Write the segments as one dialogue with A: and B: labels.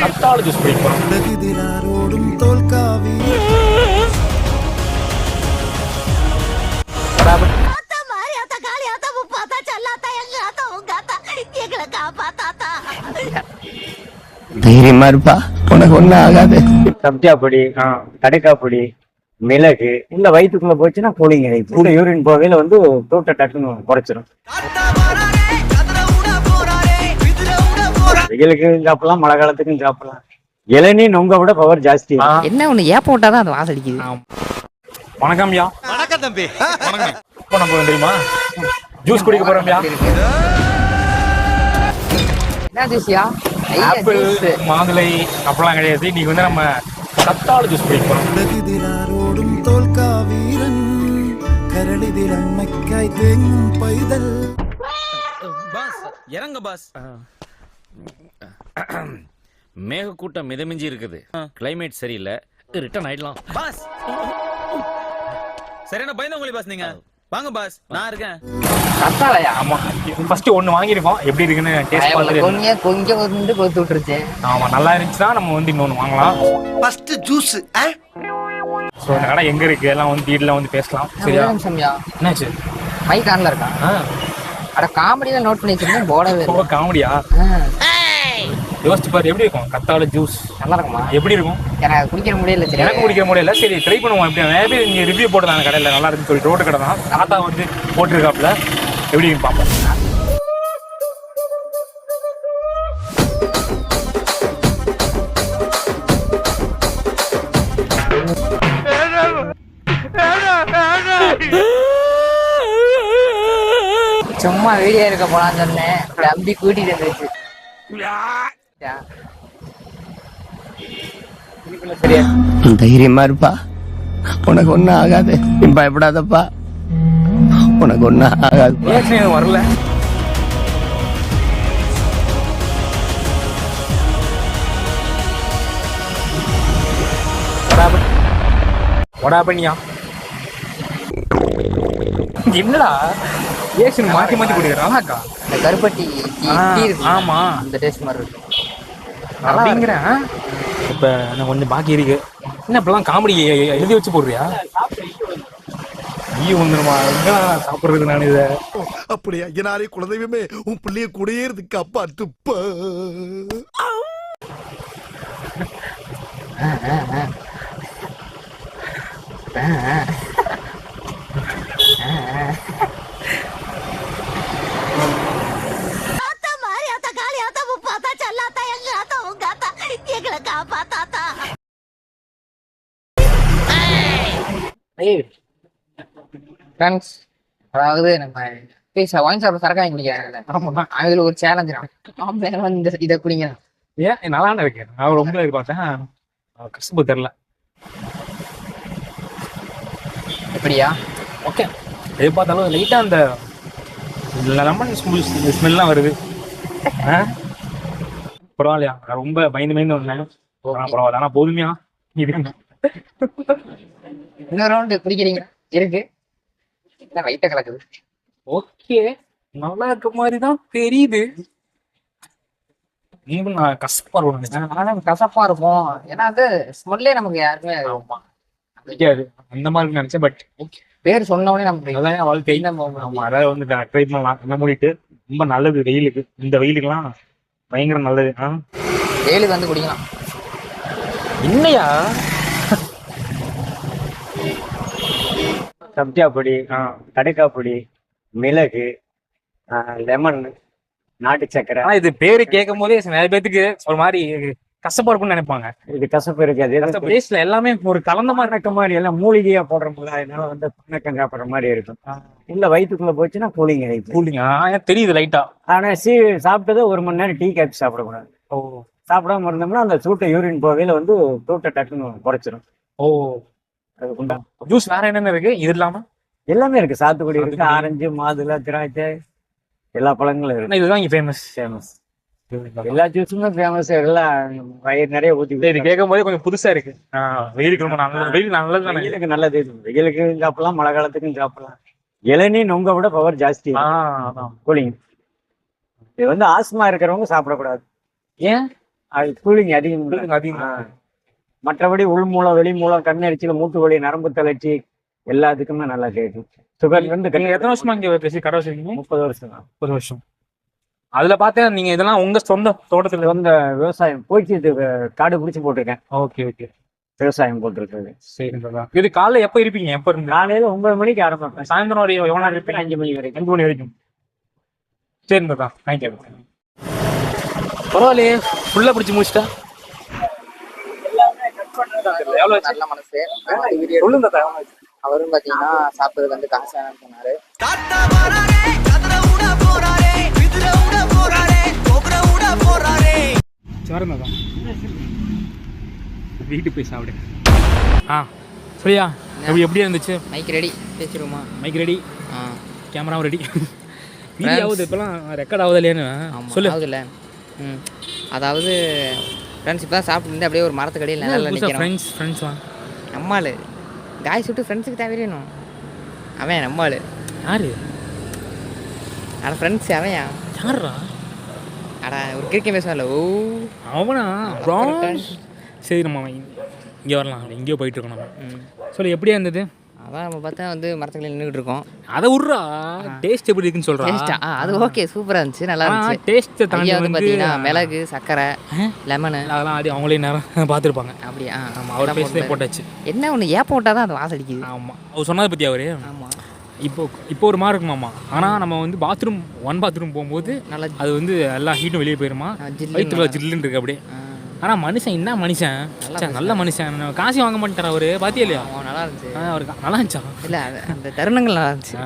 A: கத்தாழை ஜூஸ்
B: தோல்காவி
C: காப்பாத்தாத்தா
D: தைரியமா இருப்பா. உனக்கு ஒண்ணும் ஆகாது.
E: சப்ஜா பொடி கடுக்கா பொடி மிளகு உள்ள வயிற்றுக்குள்ள போச்சுன்னா உள்ள யூரின் போகையில வந்து தூட்ட டக்குன்னு குறைச்சிரும். வெயிலுக்கு சாப்பிடலாம் மழை காலத்துக்கும் சாப்பிடலாம். இளநீ நொங்க விட பவர் ஜாஸ்தி.
F: என்ன ஒண்ணு ஏப்ப விட்டாதான் அது வாசம் அடிக்குது
A: ஆம். வணக்கம் யா வணக்கம் தம்பி. வணக்கம். இப்போ நம்ம தெரியுமா? ஜூஸ் குடிக்க போறோம்யா
F: என்ன ஜூசியா
A: ஆப்பிள் மாதுளை அப்பெல்லாம் கிடையாது. இன்னைக்கு வந்து நம்ம கத்தாழை ஜூஸ் குடிக்க போறோம்.
B: உலகிதிலாரோடும் தோல்காவீரன் கரளிதில் அம்மைக்காய் தேங்கும் பைதல்.
G: பாஸ் இறங்க பாஸ்.
H: மேகக்கூட்டம் மிதமிஞ்சி இருக்குது. கிளைமேட் சரியில்லை. ரிட்டர்ன் ஆயிடலாம்.
G: பாஸ். சரியான பயந்தவங்களி பாஸ் நீங்க? வாங்க பாஸ். நான் இருக்கேன்.
F: கத்தாலையா?
A: ஆமா. ஃபர்ஸ்ட் ஒன்னு வாங்கியிருக்கோம். எப்படி இருக்குன்னு டேஸ்ட் பார்த்துட்டு
F: கொஞ்சம் கொஞ்சம் வந்து கொடுத்து விட்டுருச்சு.
A: ஆமா நல்லா இருந்துச்சுன்னா நம்ம வந்து இன்னொன்னு வாங்கலாம்.
B: ஃபர்ஸ்ட் ஜூஸ்
A: ஸோ இந்த கடை எங்க இருக்கு? எல்லாம் வந்து வீட்டில் வந்து பேசலாம். சரியா?
F: நிமிஷம்யா.
A: என்னாச்சு?
F: மைக் ஆன்ல இருக்கா? அட காமெடியில நோட் பண்ணி வச்சிருந்தேன். போடவே
A: காமெடியா யோசிச்சு பாரு எப்படி இருக்கும்? கத்தாழை ஜூஸ்
F: நல்லா இருக்குமா
A: எப்படி இருக்கும்?
F: எனக்கு குடிக்கிற முடியல சரி.
A: எனக்கு குடிக்க முடியல. சரி ட்ரை பண்ணுவோம். எப்படி நிறைய பேர் இங்கே ரிவ்யூ போட்டுருந்தாங்க கடையில். நல்லா இருக்குன்னு சொல்லி ரோட்டு கடை தான். தாத்தா வந்து போட்டிருக்காப்புல. எப்படி பார்ப்போம்
F: சும்மா வீடியோ எடுக்க போலான்னு சொன்னேன். அம்பி கூட்டிட்டு வந்துருச்சு.
D: தைரியமா இருப்பா. உனக்கு ஒண்ணும் ஆகாது. நீ பயப்படாதப்பா. உனக்கு ஒண்ணும் ஆகாது
A: வரல? வடா பண்ணியா என்னடா? ரியாக்ஷன் மாத்தி மாத்தி கொடுக்குறாக்கா
F: இந்த கருப்பட்டி
A: ஆமா.
F: அந்த டேஸ்ட் மாதிரி இருக்கு
A: அப்படிங்கிறேன். இப்ப நான் கொஞ்சம் பாக்கி இருக்கு. என்ன இப்பெல்லாம் காமெடி எழுதி வச்சு போடுறியா? ஐயோ வந்துருமா எங்கடா சாப்பிடுறது நான் இதை?
B: அப்படி ஐயனாரே குலதெய்வமே உன் பிள்ளைய கூடயே இருந்து காப்பாத்துப்பா.
C: ஆத்தா
F: ஃப்ரெண்ட்ஸ் அதாவது நம்ம பேச வாங்கி சாப்பிட சரக்கு வாங்கி குடிக்கிறாங்கல்ல
A: ஆமா
F: அதுல ஒரு சேலஞ்ச் ஆம்பளை வந்து இதை குடிங்க
A: ஏன்? நல்லா இருக்கு நான் ரொம்ப எதிர்பார்த்தேன் கசப்பு தெரில
F: எப்படியா?
A: ஓகே. எதிர்பார்த்தாலும் லைட்டாக அந்த லெமன் ஸ்மெல்லாம் வருது. ஆ? பரவாயில்லையா? ரொம்ப பயந்து பயந்து வந்தேன். பரவாயில்ல. ஆனால் போதுமையா? இது
F: இன்னொரு ரவுண்டு குடிக்கிறீங்க இருக்கு. என்ன வயிற்ற கலக்குது?
A: ஓகே நல்லா இருக்க மாதிரி தான் தெரியுது. இன்னும் நான் கஷ்டப்பா நினைச்சேன்
F: ஆனா கசப்பா இருக்கும். ஏன்னா அது ஸ்மெல்லே நமக்கு யாருமே
A: ஆமா. பிடிக்காது. அந்த மாதிரி நினைச்சேன் பட் ஓகே
F: பேர் சொன்ன உடனே நமக்கு
A: அதான்
F: moment?
A: ஆமா அதாவது வந்து ட்ரை பண்ணலாம். என்ன மூடிட்டு? ரொம்ப நல்லது வெயிலுக்கு. இந்த வெயிலுக்குலாம் பயங்கர நல்லது. ஆ?
F: வேலுக்கு வந்து குடிக்கலாம்.
A: இல்லையா
E: சப்ஜா பொடி கடுக்கா பொடி மிளகு லெமன் நாட்டு சக்கரை.
A: ஆனா இது பேரு கேட்கும் போதே நிறைய பேத்துக்கு ஒரு மாதிரி கஷ்டப்பா இருக்கும்னு நினைப்பாங்க.
E: இது கசப்பு இருக்காது.
A: டேஸ்ட்ல எல்லாமே ஒரு கலந்த மாதிரி
E: பண்ணக்க மாதிரி எல்லாம் மூலிகையா போடுறோம்ல அதனால வந்து பண்ணக்கம் சாப்பிடுற மாதிரி இருக்கும். உள்ள வயிற்றுக்குள்ள போச்சுன்னா கூலிங் கிடைக்கும்
A: கூலிங்க தெரியுது லைட்டா
E: ஆனா சீ சாப்பிட்டது ஒரு மணி நேரம் டீ காஃபி சாப்பிடக்கூடாது.
A: ஓ.
E: சாப்பிடாம இருந்தோம்னா அந்த சூட்டை யூரின் போகையில வந்து தூட்ட டக்குன்னு குறைச்சிரும்.
A: ஓ. ஜூஸ் வேற என்னென்ன இருக்கு? இது இல்லாம?
E: எல்லாமே இருக்கு. சாத்துக்குடி இருக்கு. ஆரஞ்சு மாதுளை திராட்சை எல்லா பழங்களும் இருக்கு.
A: இதுதான் இங்க ஃபேமஸ்
E: ஃபேமஸ் எல்லா ஜூஸுமே ஃபேமஸ் எல்லாம் வயிறு நிறைய ஊத்தி
A: இது கேட்கும் போதே கொஞ்சம் புதுசா இருக்கு. வெயிலுக்கு ரொம்ப நல்லது வெயில் நல்லது
E: வெயிலுக்கு நல்லது. வெயிலுக்கு சாப்பிடலாம் மழை காலத்துக்கும் சாப்பிடலாம். இளநீ நொங்க விட பவர் ஜாஸ்தி. கூலிங். இது வந்து ஆஸ்மா இருக்கிறவங்க சாப்பிடக்கூடாது.
A: ஏன்?
E: அது கூலிங் அதிகம்.
A: அதிகம்.
E: மற்றபடி உள் மூலம் வெளி மூலம் கண்ணெரிச்சல் மூட்டு வலி நரம்பு தளர்ச்சி எல்லாத்துக்குமே நல்லா கேட்கும். சுகர் வந்து
A: எத்தனை வருஷமா இங்க பேசி கடை வச்சிருக்கீங்க?
E: முப்பது வருஷம் தான்.
A: முப்பது வருஷம். அதுல பார்த்தேன் நீங்க இதெல்லாம் உங்க சொந்த தோட்டத்துல
E: சொந்த விவசாயம் போய்ச்சி காடு பிடிச்சி போட்டிருக்கேன்.
A: Okay okay.
E: விவசாயம் போட்டிருக்கிறது.
A: சரிங்களா இது காலைல எப்ப இருப்பீங்க? எப்ப இருந்து?
E: காலையில ஒன்பது மணிக்கு ஆரம்பிப்பேன்.
A: சாயந்தரம் ஒரு எவ்வளவு நேரம் இருப்பீங்க?
E: அஞ்சு மணி வரைக்கும்.
A: அஞ்சு மணி வரைக்கும். சரிங்கக்கா தேங்க்யூ பரவாயில்லையே. ஃபுல்லா பிடிச்சி முடிச்சிட்டா?
F: நல்ல மனசு? அவரும் பாத்தீங்கன்னா சாப்பிட்டதுக்கு வந்து காசு வேணும்னு சொன்னாரு
A: வீட்டுக்கு போய் சாப்பிடு. ஆ சரியா எப்படி எப்படி இருந்துச்சு?
F: மைக் ரெடி பேசிடுவோமா?
A: மைக் ரெடி
F: ஆ.
A: கேமராவும் ரெடி வீடியோ ஆகுது இப்பெல்லாம் ரெக்கார்ட் ஆகுது இல்லையான்னு சொல்லு.
F: ஆகுதுல்ல. ம். அதாவது ஃப்ரெண்ட்ஸ் இப்போ தான் சாப்பிட்டு அப்படியே ஒரு மரத்துக்கடியில் நிழல்ல நிற்கிறோம்
A: ஃப்ரெண்ட்ஸ் ஃப்ரெண்ட்ஸ் வா?
F: நம்மாள். காய் சுட்டு ஃப்ரெண்ட்ஸுக்கு தேவையணும் அவன் நம்மாள்.
A: யாரு?
F: அட ஃப்ரெண்ட்ஸ் அவன்யா?
A: யாருடா
F: அட ஒரு கிரிக்கெட் பேசுவான்ல ஓ.
A: அவனா. சரி நம்ம இங்கே வரலாம். எங்கேயோ போயிட்டு இருக்கோம் நம்ம. சொல்லு எப்படியா இருந்தது?
F: அதான் நம்ம பார்த்தா வந்து மரத்துக்கடியில் நின்றுட்டு இருக்கோம்.
A: அதை விட்றா. டேஸ்ட் எப்படி இருக்குன்னு
F: டேஸ்டா ஆ அது ஓகே சூப்பராக இருந்துச்சு நல்லா இருந்துச்சு.
A: டேஸ்ட் தாண்டி
F: ஐயா வந்து
A: வந்து
F: பார்த்தீங்கன்னா மிளகு சர்க்கரை லெமனு
A: அதெல்லாம் ஆடி அவங்களே நேரம் பார்த்துருப்பாங்க.
F: அப்படியா?
A: ஆமா அவர் பேசவே
F: போட்டு-
A: போட்டாச்சு.
F: என்ன ஒன்று ஏப்பம் விட்டால் தான் அது வாசம் அடிக்குது?
A: ஆமா. அவர் சொன்னதை பத்தி அவரு.
F: ஆமாம்
A: இப்போ இப்போ ஒரு மாதிரி இருக்குமாமா. ஆனா நம்ம வந்து பாத்ரூம் ஒன் பாத்ரூம் போகும்போது
F: நல்லா
A: அது வந்து எல்லா ஹீட்டும் வெளியே போயிருமா.
F: ஆ, ஜில்லுன்னு
A: வயிற்றுல ஜில்லுன்னு இருக்கு அப்படியே.
F: ஆ,
A: ஆனா மனுஷன் என்ன மனுஷன்?
F: நல்ல
A: மனுஷன். காசு வாங்க மாட்டேறாரு அவரு. பாத்தியா இல்லையா?
F: நல்லா இருந்துச்சு.
A: ஆ, அவருக்கு நல்லா இருந்துச்சா?
F: இல்லை அந்த தருணங்கள் நல்லா இருந்துச்சு.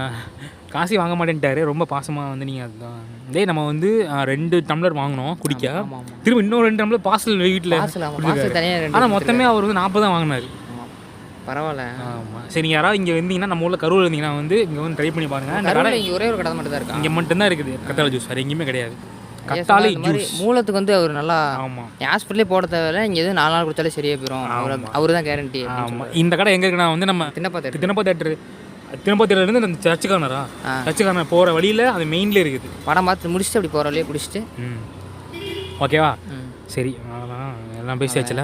A: காசு வாங்க மாட்டேன்ட்டாரு. ரொம்ப பாசமா வந்து நீங்க அதுதான் டேய் நம்ம வந்து ரெண்டு டம்ளர் வாங்கினோம் குடிக்க. திரும்ப இன்னொரு ரெண்டு டம்ளர் பார்சல் வீட்டில்
F: பார்சல் ஆமாம் பார்சல் தனியாக ரெண்டு
A: ஆனா மொத்தமே அவர் வந்து நாற்பது தான் வாங்கினாரு.
F: ஆமாம் பரவாயில்ல.
A: ஆமா. சரி யாராவது இங்க வந்தீங்கன்னா நம்ம ஊர்ல கரூர் இருந்தீங்கன்னா வந்து இங்க வந்து ட்ரை பண்ணி பாருங்க. இந்த கடை
F: கருவில் இங்கே ஒரே ஒரு கடை மட்டும் தான் இருக்கா?
A: இங்க மட்டும்தான் இருக்குது. கத்தாழை ஜூஸ் வேற எங்கேயுமே கிடையாது.
F: மாதிரி
A: ஜூஸ்
F: மூலத்துக்கு வந்து அவர் நல்லா
A: ஆமா.
F: ஹாஸ்பிட்டலே போட தேவையில்ல. இங்கே எதுவும் நாலு நாள் கொடுத்தாலே சரியா போயிடும் அவர். அவர் தான் கேரண்டி
A: ஆமா. இந்த கடை எங்க இருக்குன்னா வந்து நம்ம
F: தின்னப்பா தேட்டர்
A: தினப்பா தேட்டர் தினப்பா தேட்டர்ல இருந்து அந்த சர்ச்சு கார்னரா. சர்ச்சு கார்னர் போற வழியில அது மெயின்ல இருக்குது.
F: படம் பார்த்து முடிச்சுட்டு அப்படி போகிற வழியே குடிச்சிட்டு.
A: ஓகேவா சரி. எல்லாம் பேசியாச்சுல?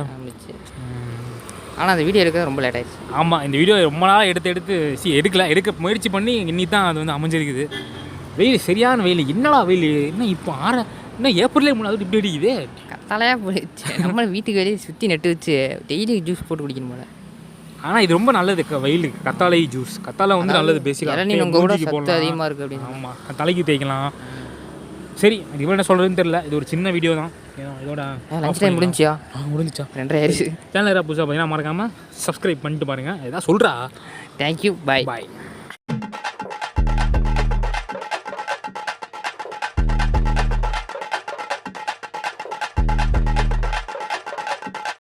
F: ஆனால் அந்த வீடியோ எடுக்க ரொம்ப லேட் ஆயிடுச்சு.
A: ஆமாம் இந்த வீடியோ ரொம்ப நாளாக எடுத்து எடுத்து சி எடுக்கல. எடுக்க முயற்சி பண்ணி இன்னி தான் அது வந்து அமைஞ்சிருக்குது. வெயில் சரியான வெயில். என்னடா வெயில்? என்ன இப்போ ஆற என்ன ஏப்ரலே மூணாவது இப்படி அடிக்குது?
F: கத்தாலையாக போயிடுச்சு. நம்ம வீட்டுக்கு வெளியே சுற்றி நட்டு வச்சு டெய்லி ஜூஸ் போட்டு குடிக்கணும் போல.
A: ஆனால் இது ரொம்ப நல்லது. வெயிலுக்கு கத்தாழை ஜூஸ். கத்தாழை வந்து நல்லது.
F: சத்து அதிகமாக இருக்குது அப்படின்னு
A: ஆமாம் தலைக்கு தேய்க்கலாம். சரி இது என்ன சொல்கிறதுன்னு தெரியல. இது ஒரு சின்ன வீடியோ தான். இதோட
F: லஞ்ச் டைம் முடிஞ்சியா?
A: ஆ, முடிஞ்சுச்சா?
F: ரெண்டரை ஆயிடுச்சு.
A: சேனல் யாராவது புதுசாக பார்த்தீங்கன்னா மறக்காமல் சப்ஸ்கிரைப் பண்ணிட்டு பாருங்கள் ஏதாவது சொல்கிறா
F: தேங்க்யூ பாய்
A: பாய்